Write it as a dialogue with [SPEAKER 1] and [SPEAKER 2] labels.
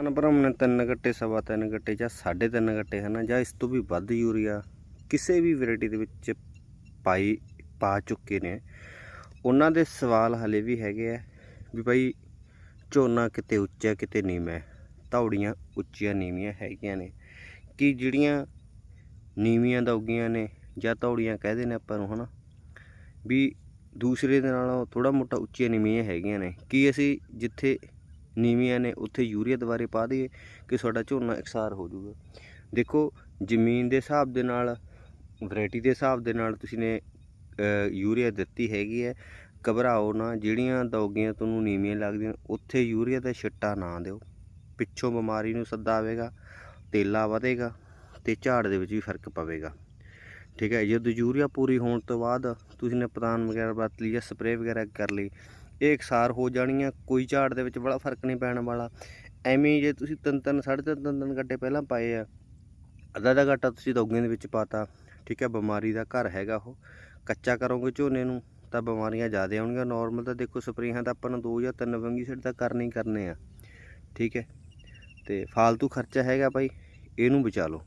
[SPEAKER 1] ਅਨਪਰਮ ਨੇ ਤਿੰਨ ਗੱਟੇ, ਸਵਾ ਤਿੰਨ ਗੱਟੇ ਜਾਂ ਸਾਢੇ ਤਿੰਨ ਗੱਟੇ ਹਨ ਜਾਂ ਇਸ ਤੋਂ ਵੀ ਵੱਧ ਯੂਰੀਆ ਕਿਸੇ ਵੀ ਵੈਰਾਈਟੀ ਦੇ ਵਿੱਚ ਪਾਈ, ਪਾ ਚੁੱਕੇ ਨੇ। ਉਹਨਾਂ ਦੇ ਸਵਾਲ ਹਲੇ ਵੀ ਹੈਗੇ ਆ ਵੀ ਭਾਈ ਝੋਨਾ ਕਿਤੇ ਉੱਚਾ, ਕਿਤੇ ਨੀਵਾਂ ਹੈ। ਧੌੜੀਆਂ ਉੱਚੀਆਂ, ਨੀਵੀਆਂ ਹੈਗੀਆਂ ਨੇ। ਕਿ ਜਿਹੜੀਆਂ ਨੀਵੀਆਂ ਦੌਗੀਆਂ ਨੇ ਜਾਂ ਧੌੜੀਆਂ ਕਹਦੇ ਨੇ ਆਪਾਂ ਨੂੰ, ਹਨਾ? ਵੀ ਦੂਸਰੇ ਦੇ ਨਾਲੋਂ ਥੋੜਾ ਮੋਟਾ ਉੱਚੀਆਂ, ਨੀਵੀਆਂ ਹੈਗੀਆਂ ਨੇ। ਕੀ ਅਸੀਂ ਜਿੱਥੇ ਨੀਵੀਆਂ ਨੇ, ਉੱਥੇ ਯੂਰੀਆ ਦੁਬਾਰੇ ਪਾ ਦਈਏ ਕਿ ਤੁਹਾਡਾ ਝੋਨਾ ਇਕਸਾਰ ਹੋ ਜਾਊਗਾ। ਦੇਖੋ, ਜ਼ਮੀਨ ਦੇ ਹਿਸਾਬ ਦੇ ਨਾਲ, ਵੈਰਾਈਟੀ ਦੇ ਹਿਸਾਬ ਦੇ ਨਾਲ ਤੁਸੀਂ ਨੇ ਯੂਰੀਆ ਦਿੱਤੀ ਹੈਗੀ ਹੈ। ਘਬਰਾਓ ਨਾ, ਜਿਹੜੀਆਂ ਦੌਗੀਆਂ ਤੁਹਾਨੂੰ ਨੀਵੀਆਂ ਲੱਗਦੀਆਂ, ਉੱਥੇ ਯੂਰੀਆ ਦਾ ਛਿੱਟਾ ਨਾ ਦਿਓ। ਪਿੱਛੋਂ ਬਿਮਾਰੀ ਨੂੰ ਸੱਦਾ ਆਵੇਗਾ, ਤੇਲਾ ਵਧੇਗਾ ਤੇ ਝਾੜ ਦੇ ਵਿੱਚ ਵੀ ਫ਼ਰਕ ਪਵੇਗਾ। ਠੀਕ ਹੈ, ਜਦੋਂ ਯੂਰੀਆ ਪੂਰੀ ਹੋਣ ਤੋਂ ਬਾਅਦ ਤੁਸੀਂ ਨੇ ਪਤਾਨ ਵਗੈਰਾ ਵਰਤ ਲਈ ਜਾਂ ਸਪਰੇਅ ਵਗੈਰਾ ਕਰ ਲਈ ਇਹ ਇਕਸਾਰ ਹੋ ਜਾਣੀਆਂ, ਕੋਈ ਝਾੜ ਦੇ ਵਿੱਚ ਬੜਾ ਫ਼ਰਕ ਨਹੀਂ ਪੈਣ ਵਾਲਾ। ਐਵੇਂ ਜੇ ਤੁਸੀਂ ਤਿੰਨ ਤਿੰਨ, ਸਾਢੇ ਤਿੰਨ ਤਿੰਨ ਤਿੰਨ ਗੱਡੇ ਪਹਿਲਾਂ ਪਾਏ ਆ, ਅੱਧਾ ਅੱਧਾ ਗੱਟਾ ਤੁਸੀਂ ਦੌਗੀਆਂ ਦੇ ਵਿੱਚ ਪਾਤਾ, ਠੀਕ ਹੈ ਬਿਮਾਰੀ ਦਾ ਘਰ ਹੈਗਾ ਉਹ। ਕੱਚਾ ਕਰੋਗੇ ਝੋਨੇ ਨੂੰ, ਤਾਂ ਬਿਮਾਰੀਆਂ ਜ਼ਿਆਦਾ ਆਉਣਗੀਆਂ। ਨਾਰਮਲ ਤਾਂ ਦੇਖੋ, ਸਪਰੇਹਾਂ ਤਾਂ ਆਪਾਂ ਨੂੰ ਦੋ ਜਾਂ ਤਿੰਨ ਫੰਗੀਸਾਈਡ ਤਾਂ ਕਰਨੇ ਹੀ ਕਰਨੇ ਆ, ਠੀਕ ਹੈ। ਤੇ ਫਾਲਤੂ ਖਰਚਾ ਹੈਗਾ ਭਾਈ ਇਹਨੂੰ ਬਚਾ ਲਓ।